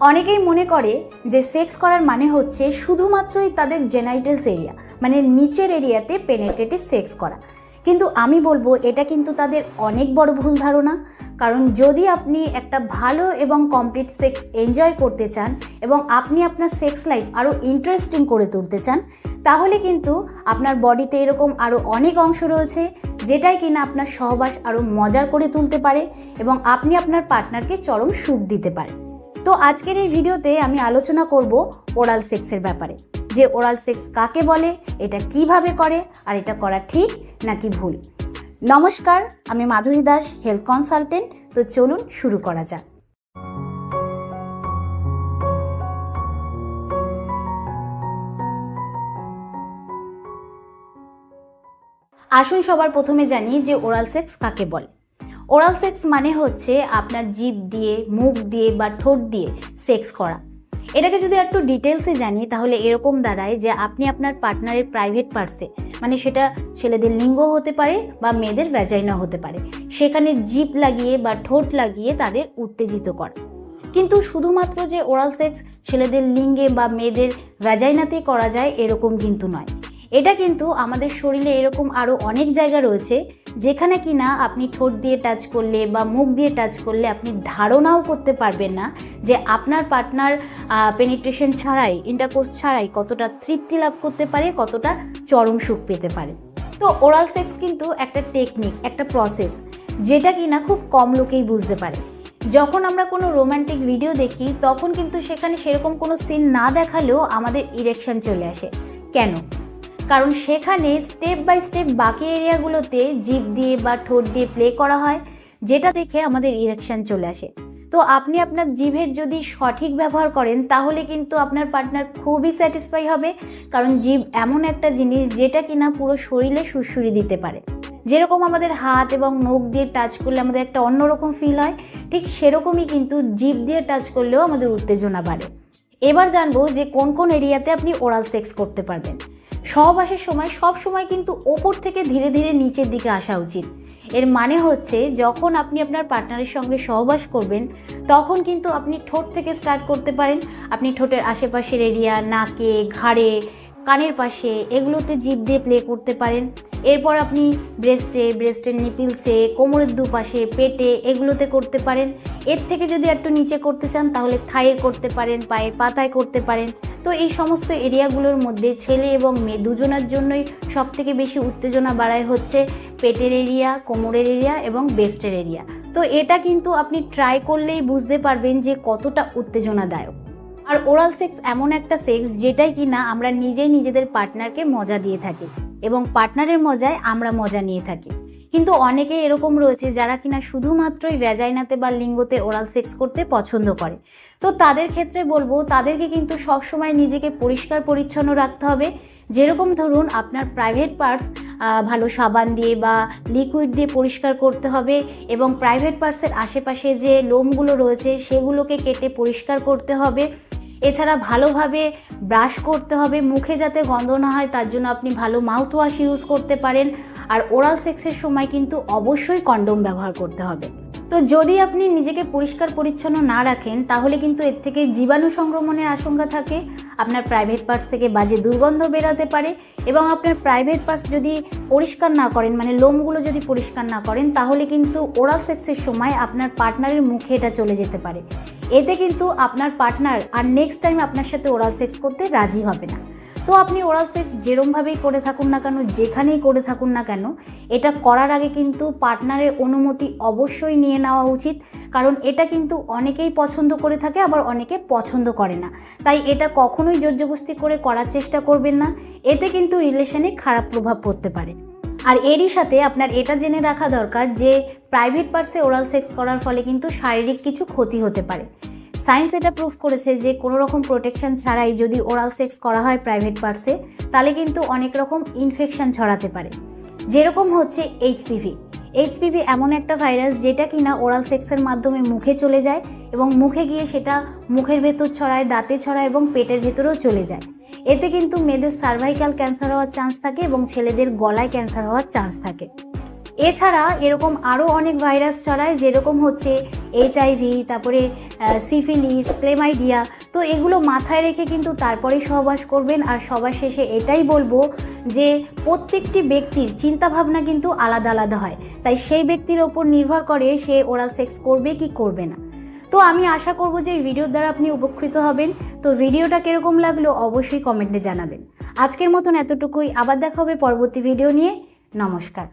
অনেকেই মনে করে যে সেক্স করার মানে হচ্ছে শুধুমাত্রই তাদের জেনাইটালস এরিয়া মানে নিচের এরিয়াতে পেনেট্রেটিভ সেক্স করা। কিন্তু আমি বলব, এটা কিন্তু তাদের অনেক বড় ভুল ধারণা। কারণ যদি আপনি একটা ভালো এবং কমপ্লিট সেক্স এনজয় করতে চান এবং আপনি আপনার সেক্স লাইফ আরও ইন্টারেস্টিং করে তুলতে চান, তাহলে কিন্তু আপনার বডিতে এরকম আরও অনেক অংশ রয়েছে যেটাই কিনা আপনার সহবাস আরও মজার করে তুলতে পারে এবং আপনি আপনার পার্টনারকে চরম সুখ দিতে পারে। তো আজকের এই ভিডিওতে আমি আলোচনা করব ওরাল সেক্সের ব্যাপারে। যে ওরাল সেক্স কাকে বলে, এটা কীভাবে করে, আর এটা করা ঠিক নাকি ভুল? নমস্কার, আমি মাধুরী দাস হেলথ কনসালটেন্ট তো চলুন শুরু করা যাক। আসুন সবার প্রথমে জানি যে ওরাল সেক্স কাকে বলে। ওরাল সেক্স মানে হচ্ছে আপনার জিভ দিয়ে, মুখ দিয়ে বা ঠোঁট দিয়ে সেক্স করা। এটাকে যদি একটু ডিটেলসে জানি তাহলে এরকম দাঁড়ায় যে আপনি আপনার পার্টনারের প্রাইভেট পার্সে মানে সেটা ছেলেদের লিঙ্গ হতে পারে বা মেয়েদের ভ্যাজাইনা হতে পারে, সেখানে জিভ লাগিয়ে বা ঠোঁট লাগিয়ে তাদের উত্তেজিত করা। কিন্তু শুধুমাত্র যে ওরাল সেক্স ছেলেদের লিঙ্গে বা মেয়েদের ভ্যাজাইনাতেই করা যায়, এরকম কিন্তু নয়। এটা কিন্তু আমাদের শরীরে এরকম আরও অনেক জায়গা রয়েছে যেখানে কিনা আপনি ঠোঁট দিয়ে টাচ করলে বা মুখ দিয়ে টাচ করলে আপনি ধারণাও করতে পারবেন না যে আপনার পার্টনার পেনিট্রেশন ছাড়াই ইন্টারকোর্স ছাড়াই কতটা তৃপ্তি লাভ করতে পারে, কতটা চরম সুখ পেতে পারে। তো ওরাল সেক্স কিন্তু একটা টেকনিক একটা প্রসেস যেটা কিনা খুব কম লোকেই বুঝতে পারে। যখন আমরা কোনো রোমান্টিক ভিডিও দেখি, তখন কিন্তু সেখানে সেরকম কোনো সিন না দেখালেও আমাদের ইরেকশন চলে আসে। কেন? কারণ সেখানে স্টেপ বাই স্টেপ বাকি এরিয়াগুলোতে জিপ দিয়ে বা ঠোঁট দিয়ে প্লে করা হয়, যেটা দেখে আমাদের ইরেকশন চলে আসে। তো আপনি আপনার জিভের যদি সঠিক ব্যবহার করেন, তাহলে কিন্তু আপনার পার্টনার খুবই স্যাটিসফাই হবে, কারণ জিভ এমন একটা জিনিস যেটা কিনা পুরো শরীরে সুরসুরি দিতে পারে। যেরকম আমাদের হাত এবং নখ দিয়ে টাচ করলে আমাদের একটা অন্যরকম ফিল হয়, ঠিক সেরকমই কিন্তু জিভ দিয়ে টাচ করলেও আমাদের উত্তেজনা বাড়ে। এবার জানব যে কোন কোন এরিয়াতে আপনি ওরাল সেক্স করতে পারবেন। সহবাসের সময়, সব সময় কিন্তু ওপর থেকে ধীরে ধীরে নিচের দিকে আসা উচিত। এর মানে হচ্ছে, যখন আপনি আপনার পার্টনারের সঙ্গে সহবাস করবেন, তখন কিন্তু আপনি ঠোঁট থেকে স্টার্ট করতে পারেন। আপনি ঠোঁটের আশেপাশের এরিয়া নাকে, ঘাড়ে, কানের পাশে, এগুলোতে জিভ দিয়ে প্লে করতে পারেন। এরপর আপনি ব্রেস্টে ব্রেস্টের নিপিলসে কোমরের দুপাশে, পেটে এগুলোতে করতে পারেন। এর থেকে যদি একটু নিচে করতে চান, তাহলে থায়ে করতে পারেন, পায়ের পাতায় করতে পারেন। তো এই সমস্ত এরিয়াগুলোর মধ্যে ছেলে এবং মেয়ে দুজনের জন্যই সব থেকে বেশি উত্তেজনা বাড়ায় হচ্ছে পেটের এরিয়া, কোমরের এরিয়া এবং বেস্টের এরিয়া। তো এটা কিন্তু আপনি ট্রাই করলেই বুঝতে পারবেন যে কতটা উত্তেজনাদায়ক। আর ওরাল সেক্স এমন একটা সেক্স যেটাই কিনা আমরা নিজেই নিজেদের পার্টনারকে মজা দিয়ে থাকি। এবং পার্টনারের মজায় আমরা মজা নিয়ে থাকি। কিন্তু অনেকে এরকম রয়েছে যারা কিনা শুধুমাত্রই ভ্যাজাইনাতে বা লিঙ্গতে ওরাল সেক্স করতে পছন্দ করে। তো তাদের ক্ষেত্রে বলব, তাদেরকে কিন্তু সবসময় নিজেকে পরিষ্কার পরিচ্ছন্ন রাখতে হবে। যেরকম ধরুন, আপনার প্রাইভেট পার্টস ভালো সাবান দিয়ে বা লিকুইড দিয়ে পরিষ্কার করতে হবে এবং প্রাইভেট পার্টসের আশেপাশে যে লোমগুলো রয়েছে, সেগুলোকে কেটে পরিষ্কার করতে হবে। এছাড়া ভালোভাবে ব্রাশ করতে হবে, মুখে যাতে গন্ধ না হয়, তার জন্য আপনি ভালো মাউথওয়াশ ইউজ করতে পারেন। আর ওরাল সেক্সের সময় কিন্তু অবশ্যই কন্ডোম ব্যবহার করতে হবে। তো যদি আপনি নিজেকে পরিষ্কার পরিচ্ছন্ন না রাখেন, তাহলে কিন্তু এর থেকে জীবাণু সংক্রমণের আশঙ্কা থাকে। আপনার প্রাইভেট পার্স থেকে বাজে দুর্গন্ধ বেরাতে পারে এবং আপনার প্রাইভেট পার্স যদি পরিষ্কার না করেন মানে লোমগুলো যদি পরিষ্কার না করেন, তাহলে কিন্তু ওরাল সেক্সের সময় আপনার পার্টনারের মুখে এটা চলে যেতে পারে। এতে কিন্তু আপনার পার্টনার আর নেক্সট টাইম আপনার সাথে ওরাল সেক্স করতে রাজি হবে না। তো আপনি ওরাল সেক্স যেরমভাবেই করে থাকুন না কেন, যেখানেই করে থাকুন না কেন, এটা করার আগে কিন্তু পার্টনারের অনুমতি অবশ্যই নিয়ে নেওয়া উচিত। কারণ এটা কিন্তু অনেকেই পছন্দ করে থাকে, আবার অনেকে পছন্দ করে না। তাই এটা কখনোই জোরজবস্তি করে করার চেষ্টা করবেন না। এতে কিন্তু রিলেশনে খারাপ প্রভাব পড়তে পারে। আর এরই সাথে আপনার এটা জেনে রাখা দরকার যে প্রাইভেট পার্সে ওরাল সেক্স করার ফলে কিন্তু শারীরিক কিছু ক্ষতি হতে পারে। সায়েন্স এটা প্রুফ করেছে যে কোনো রকম প্রোটেকশন ছাড়াই যদি ওরাল সেক্স করা হয় প্রাইভেট পার্সে তাহলে কিন্তু অনেক রকম ইনফেকশন ছড়াতে পারে। যেরকম হচ্ছে এইচপিভি এইচপিভি এমন একটা ভাইরাস যেটা কিনা ওরাল সেক্সের মাধ্যমে মুখে চলে যায় এবং মুখে গিয়ে সেটা মুখের ভেতর ছড়ায়, দাঁতে ছড়ায় এবং পেটের ভেতরেও চলে যায়। এতে কিন্তু মেয়েদের সার্ভাইকাল ক্যান্সার হওয়ার চান্স থাকে এবং ছেলেদের গলায় ক্যান্সার হওয়ার চান্স থাকে। এছাড়া এরকম আরও অনেক ভাইরাস ছড়ায়, যেরকম হচ্ছে এইচআইভি তারপরে সিফিলিস ক্লেমাইডিয়া তো এগুলো মাথায় রেখে কিন্তু তারপরেই সহবাস করবেন। আর সবার শেষে এটাই বলব যে, প্রত্যেকটি ব্যক্তির চিন্তাভাবনা কিন্তু আলাদা আলাদা হয়। তাই সেই ব্যক্তির ওপর নির্ভর করে সে ওরা সেক্স করবে কি করবে না। তো আমি আশা করব যে, এই ভিডিওর দ্বারা আপনি উপকৃত হবেন। তো ভিডিওটা কীরকম লাগল অবশ্যই কমেন্টে জানাবেন। আজকের মতন এতটুকুই। আবার দেখা হবে পরবর্তী ভিডিও নিয়ে। নমস্কার।